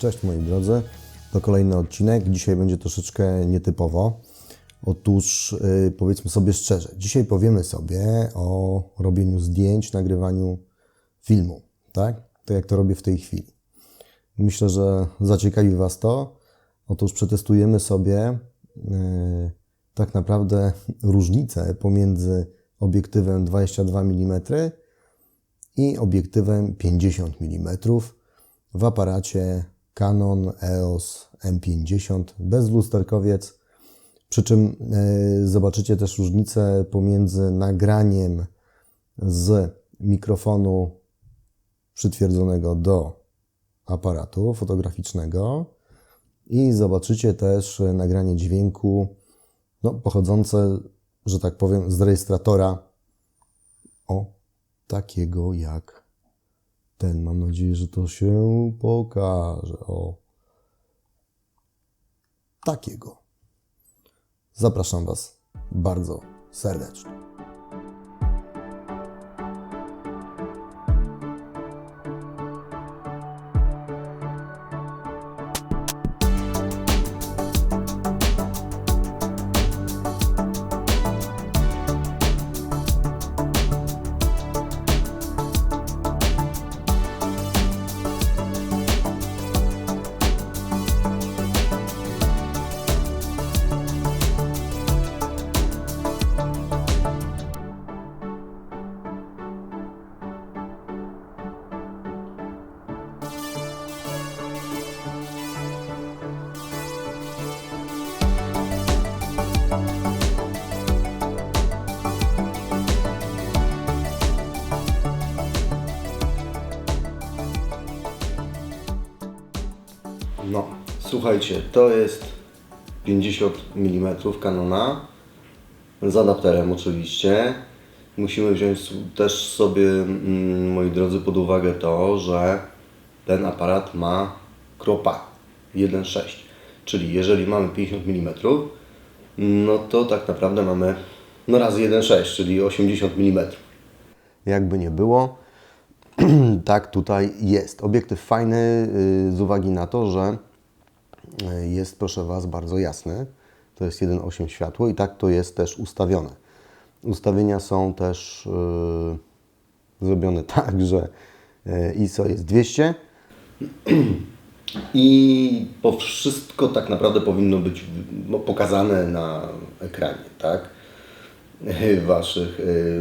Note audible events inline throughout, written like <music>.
Cześć moi drodzy, to kolejny odcinek. Dzisiaj będzie troszeczkę nietypowo. Otóż yy, powiedzmy sobie szczerze, dzisiaj powiemy sobie o robieniu zdjęć, nagrywaniu filmu, tak? Tak jak to robię w tej chwili. Myślę, że zaciekawi Was to. Otóż przetestujemy sobie yy, tak naprawdę różnicę pomiędzy obiektywem 22 mm i obiektywem 50 mm w aparacie Canon EOS M50 bez lusterkowiec. Przy czym e, zobaczycie też różnicę pomiędzy nagraniem z mikrofonu przytwierdzonego do aparatu fotograficznego i zobaczycie też nagranie dźwięku no, pochodzące, że tak powiem, z rejestratora o takiego jak ten. Mam nadzieję, że to się pokaże. O takiego. Zapraszam Was bardzo serdecznie. No, słuchajcie, to jest 50 mm Canona z adapterem oczywiście. Musimy wziąć też sobie, mm, moi drodzy, pod uwagę to, że ten aparat ma kropa 1.6. Czyli jeżeli mamy 50 mm, no to tak naprawdę mamy no razy 1.6, czyli 80 mm. Jakby nie było, <clears throat> tak tutaj jest. Obiektyw fajny y, z uwagi na to, że y, jest, proszę Was, bardzo jasny. To jest 1.8 światło i tak to jest też ustawione. Ustawienia są też y, zrobione <laughs> tak, że y, ISO jest 200 <clears throat> i po wszystko tak naprawdę powinno być no, pokazane na ekranie, tak? Waszych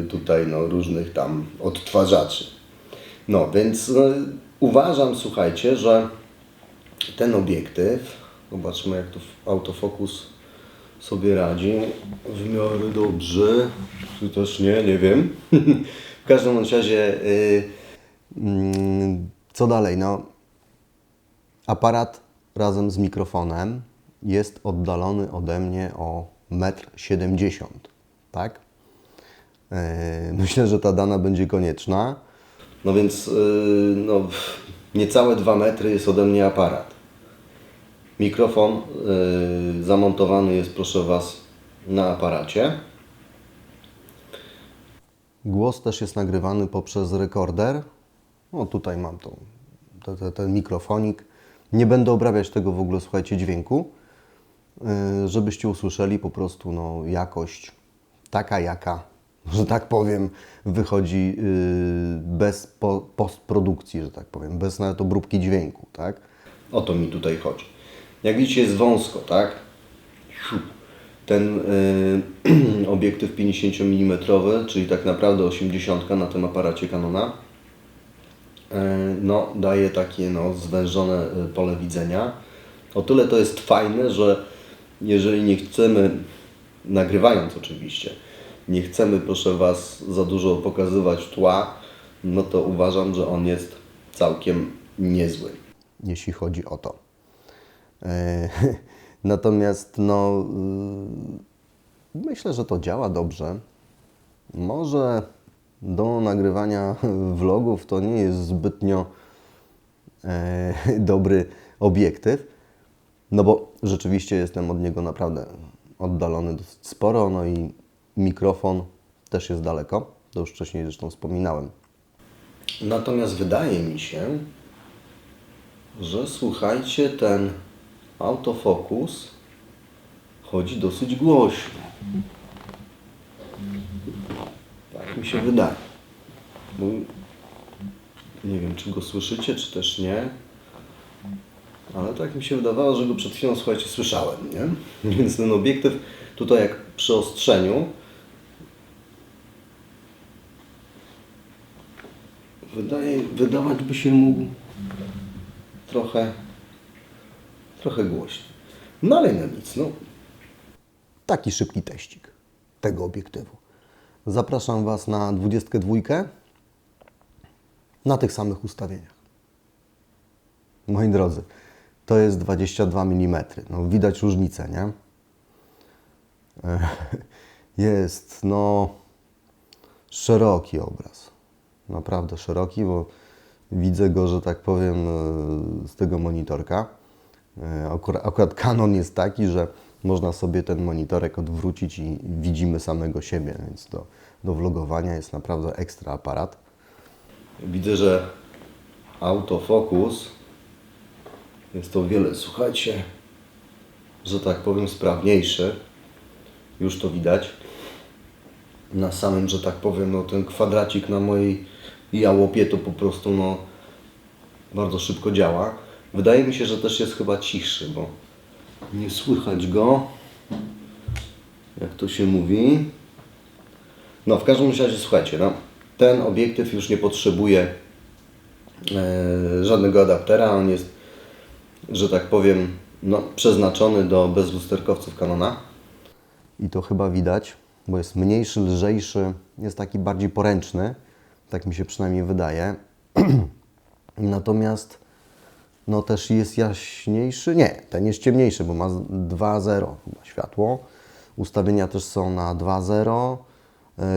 tutaj no, różnych tam odtwarzaczy. No więc no, uważam, słuchajcie, że ten obiektyw, zobaczmy jak tu autofokus sobie radzi, w miarę dobrze, czy też nie, nie wiem. <laughs> w każdym razie, y, mm, co dalej, no aparat razem z mikrofonem jest oddalony ode mnie o 1,70 m, tak? Yy, <laughs> Myślę, że ta dana będzie konieczna. No więc yy, no, niecałe 2 metry jest ode mnie aparat. Mikrofon yy, zamontowany jest, proszę Was, na aparacie. Głos też jest nagrywany poprzez rekorder. No tutaj mam to, te- te- ten mikrofonik. Nie będę obrabiać tego w ogóle, słuchajcie, dźwięku, yy, żebyście usłyszeli po prostu no, jakość taka, jaka, że tak powiem, wychodzi yy, bez po, postprodukcji, że tak powiem, bez nawet obróbki dźwięku, tak? O to mi tutaj chodzi. Jak widzicie, jest wąsko, tak? Ten yy, <clears throat> obiektyw 50 mm, czyli tak naprawdę 80 na tym aparacie Canona, E, no, daje takie no, zwężone pole widzenia. O tyle to jest fajne, że jeżeli nie chcemy, nagrywając oczywiście, nie chcemy, proszę Was, za dużo pokazywać tła, no to uważam, że on jest całkiem niezły. Jeśli chodzi o to. E, <laughs> Natomiast no, y, myślę, że to działa dobrze. Może do nagrywania vlogów to nie jest zbytnio e, <laughs> dobry obiektyw, no bo rzeczywiście jestem od niego naprawdę oddalony dosyć sporo, no i mikrofon też jest daleko, to już wcześniej zresztą wspominałem. Natomiast wydaje mi się, że słuchajcie, ten autofokus chodzi dosyć głośno. Tak mi się wydaje. Bo nie wiem, czy go słyszycie, czy też nie. Ale tak mi się wydawało, że go przed chwilą, słuchajcie, słyszałem, nie? <laughs> Więc ten obiektyw tutaj jak przy ostrzeniu wydaje, wydawać by się mógł trochę, trochę głośniej. No ale no nic, no. Taki szybki teścik tego obiektywu. Zapraszam Was na 22 na tych samych ustawieniach. Moi drodzy, to jest 22 mm. No, widać różnicę, nie? <laughs> Jest, no, szeroki obraz. Naprawdę szeroki, bo widzę go, że tak powiem, e, z tego monitorka. E, Akurat, Canon jest taki, że można sobie ten monitorek odwrócić i widzimy samego siebie, więc do, do vlogowania jest naprawdę ekstra aparat. Widzę, że autofokus jest o wiele, słuchajcie, że tak powiem, sprawniejszy. Już to widać. Na samym, że tak powiem, no ten kwadracik na mojej jałopie to po prostu no bardzo szybko działa. Wydaje mi się, że też jest chyba cichszy, bo nie słychać go. Jak to się mówi. No w każdym razie słuchajcie, no, ten obiektyw już nie potrzebuje e, żadnego adaptera. On jest, że tak powiem, no, przeznaczony do bezlusterkowców Canona. I to chyba widać, bo jest mniejszy, lżejszy, jest taki bardziej poręczny. Tak mi się przynajmniej wydaje. <clears throat> Natomiast no też jest jaśniejszy. Nie, ten jest ciemniejszy, bo ma 2.0 chyba światło. Ustawienia też są na 2.0,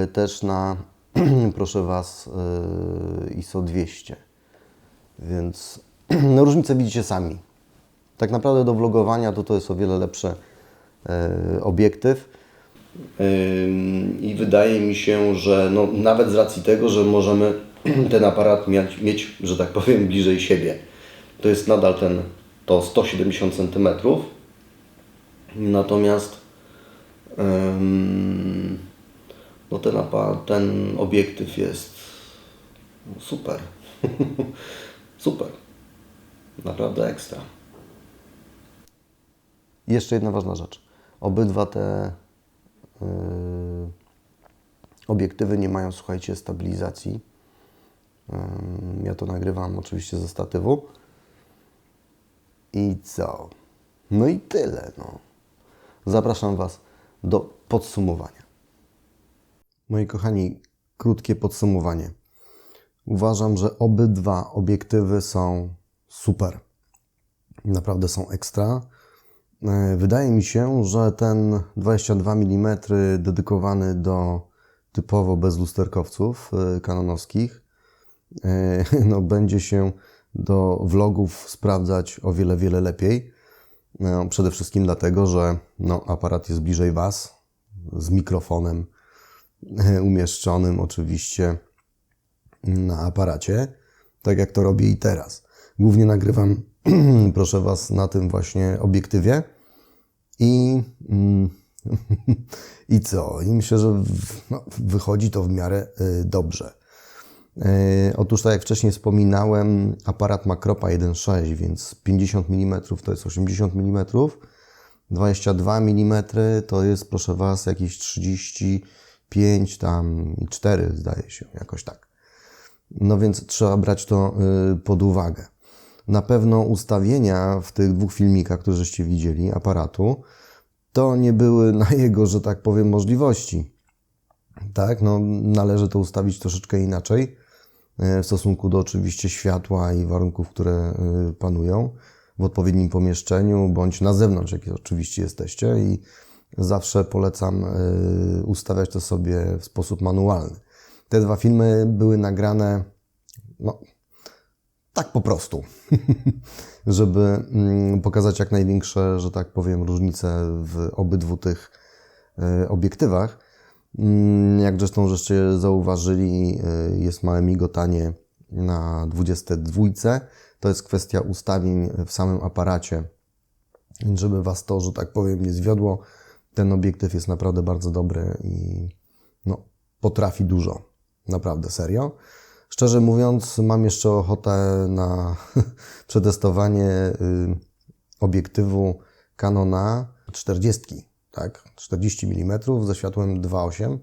y, też na, <clears throat> proszę Was, y, ISO 200. Więc <clears throat> no, różnicę widzicie sami. Tak naprawdę do vlogowania to to jest o wiele lepszy obiektyw. I wydaje mi się, że no, nawet z racji tego, że możemy <clears throat> ten aparat mieć, mieć, że tak powiem, bliżej siebie. To jest nadal ten, to 170 cm. Natomiast no ten, ten obiektyw jest super. <laughs> super. Naprawdę ekstra. Jeszcze jedna ważna rzecz. Obydwa te obiektywy nie mają, słuchajcie, stabilizacji. Ym, Ja to nagrywam oczywiście ze statywu. I co? No i tyle. No. Zapraszam Was do podsumowania. Moi kochani, krótkie podsumowanie. Uważam, że obydwa obiektywy są super. Naprawdę są ekstra. E, Wydaje mi się, że ten 22 mm dedykowany do typowo bezlusterkowców e, kanonowskich e, <laughs> no, będzie się do vlogów sprawdzać o wiele, wiele lepiej. No, przede wszystkim dlatego, że no, aparat jest bliżej Was, z mikrofonem umieszczonym oczywiście na aparacie, tak jak to robię i teraz. Głównie nagrywam, <clears throat> proszę Was, na tym właśnie obiektywie i, mm, <laughs> i co? I myślę, że no, wychodzi to w miarę y, dobrze. E, Otóż, tak jak wcześniej wspominałem, aparat ma kropa 1.6, więc 50 mm to jest 80 mm, 22 mm to jest, proszę Was, jakieś 35 tam i 4 zdaje się, jakoś tak. No więc trzeba brać to y, pod uwagę. Na pewno ustawienia w tych dwóch filmikach, które żeście widzieli, aparatu, to nie były na jego, że tak powiem, możliwości. Tak, no należy to ustawić troszeczkę inaczej e, w stosunku do oczywiście światła i warunków, które e, panują w odpowiednim pomieszczeniu bądź na zewnątrz, jak oczywiście jesteście i zawsze polecam e, ustawiać to sobie w sposób manualny. Te dwa filmy były nagrane no, tak po prostu, <laughs> żeby mm, pokazać jak największe, że tak powiem, różnice w obydwu tych e, obiektywach. Mm, Jak zresztą żeście zauważyli, e, jest małe migotanie na 22. To jest kwestia ustawień w samym aparacie, żeby Was to, że tak powiem, nie zwiodło. Ten obiektyw jest naprawdę bardzo dobry i no, potrafi dużo. Naprawdę, serio. Szczerze mówiąc, mam jeszcze ochotę na <laughs> przetestowanie y, obiektywu Canona 40, tak? 40 mm ze światłem 2.8.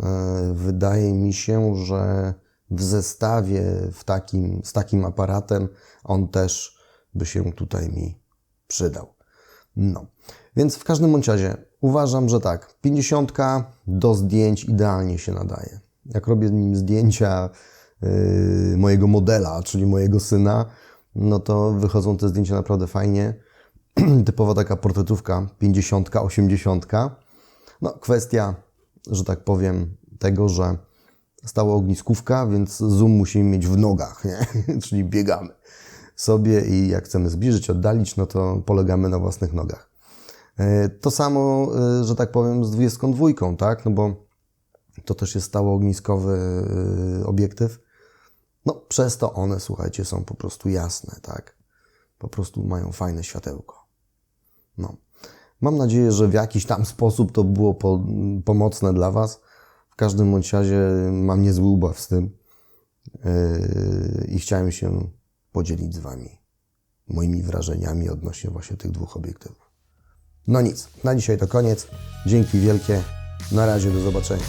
E, Wydaje mi się, że w zestawie w takim, z takim aparatem on też by się tutaj mi przydał. No, więc w każdym bądź razie uważam, że tak, 50 do zdjęć idealnie się nadaje. Jak robię nim zdjęcia yy, mojego modela, czyli mojego syna, no to wychodzą te zdjęcia naprawdę fajnie. <clears throat> Typowa taka portretówka 50, 80. No, kwestia, że tak powiem, tego, że stała ogniskówka, więc zoom musimy mieć w nogach, nie? <laughs> czyli biegamy sobie i jak chcemy zbliżyć, oddalić, no to polegamy na własnych nogach. E, To samo, e, że tak powiem, z 22, tak? No bo to też jest stało ogniskowy e, obiektyw. No, przez to one, słuchajcie, są po prostu jasne, tak? Po prostu mają fajne światełko. No. Mam nadzieję, że w jakiś tam <laughs> sposób to było po, pomocne dla Was. W każdym bądź razie mam niezły ubaw z tym yy, i chciałem się podzielić z Wami moimi wrażeniami odnośnie właśnie tych dwóch obiektywów. No nic, na dzisiaj to koniec. Dzięki wielkie. Na razie, do zobaczenia.